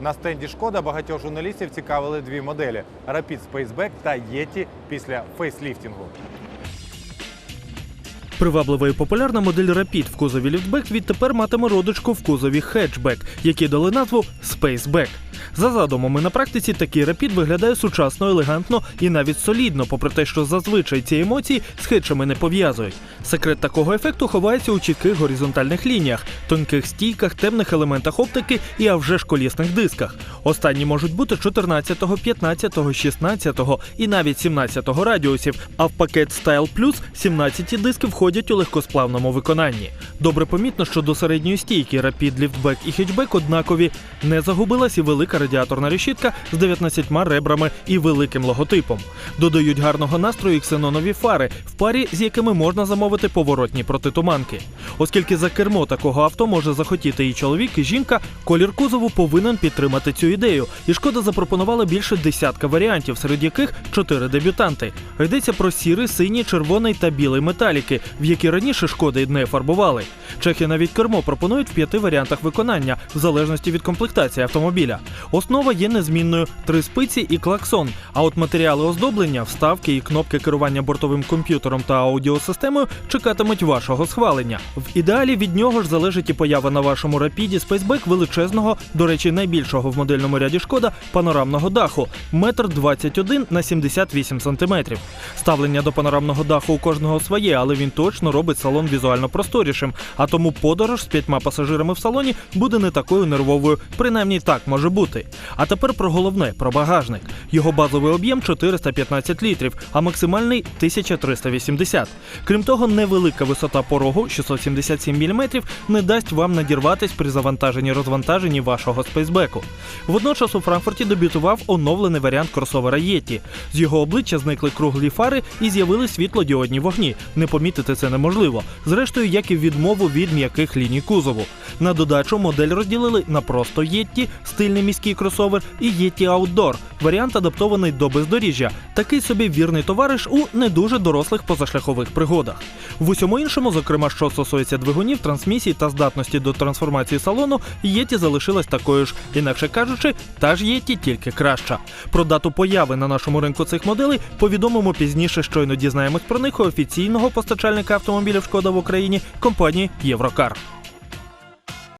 На стенді Шкода багатьох журналістів цікавили дві моделі: Rapid Spaceback та Yeti після фейсліфтінгу. Приваблива і популярна модель Rapid в кузові ліфтбек відтепер матиме родичку в кузові хетчбек, які дали назву Spaceback. За задумами на практиці такий Rapid виглядає сучасно, елегантно і навіть солідно, попри те, що зазвичай ці емоції з хетчами не пов'язують. Секрет такого ефекту ховається у чітких горизонтальних лініях, тонких стійках, темних елементах оптики і а вже ж колісних дисках. Останні можуть бути 14, 15, 16 і навіть 17 радіусів, а в пакет Style Plus 17 диски входять у легкосплавному виконанні. Добре помітно, що до середньої стійки Rapid Liftback і Hatchback однакові. Не загубилась і велика радіаторна решітка з 19 ребрами і великим логотипом. Додають гарного настрою ксенонові фари, в парі з якими можна замовити поворотні протитуманки. Оскільки за кермо такого авто може захотіти і чоловік, і жінка, колір кузову повинен підтримати цю ідею. І шкода запропонувала більше десятка варіантів, серед яких чотири дебютанти. Йдеться про сірий, синій, червоний та білий металіки, в які раніше шкоди не фарбували. Чехи навіть кермо пропонують в п'яти варіантах виконання, в залежності від комплектації автомобіля. Основа є незмінною: три спиці і клаксон. А от матеріали оздоблення, вставки і кнопки керування бортовим комп'ютером та аудіосистемою чекатимуть вашого схвалення. В ідеалі від нього ж залежить і поява на вашому рапіді Spaceback величезного, до речі, найбільшого в модельному ряді шкода панорамного даху метр 21 на 78 сантиметрів. Ставлення до панорамного даху у кожного своє, але він точно робить салон візуально просторішим. А тому подорож з п'ятьма пасажирами в салоні буде не такою нервовою, принаймні так може бути. А тепер про головне про багажник. Його базовий об'єм 415 літрів, а максимальний 1380. Крім того, невелика висота порогу 677 мм не дасть вам надірватись при завантаженні розвантаженні вашого спейсбеку. Водночас у Франкфурті дебютував оновлений варіант кросовера Yeti. З його обличчя зникли круглі фари і з'явились світлодіодні вогні. Не помітити це неможливо. Зрештою, як і відмову від м'яких ліній кузову. На додачу модель розділили на просто Yeti, стильний міський кросовер, і Yeti Outdoor, варіант адаптований до бездоріжжя. Такий собі вірний товариш у не дуже дорослих позашляхових пригодах. В усьому іншому, зокрема, що стосується двигунів, трансмісій та здатності до трансформації салону, Yeti залишилась такою ж, інакше кажучи, та ж Yeti тільки краща. Про дату появи на нашому ринку цих моделей повідомимо пізніше. Щойно дізнаємось про них у офіційного постачальника автомобілів Шкода в Україні компанії Єврокар.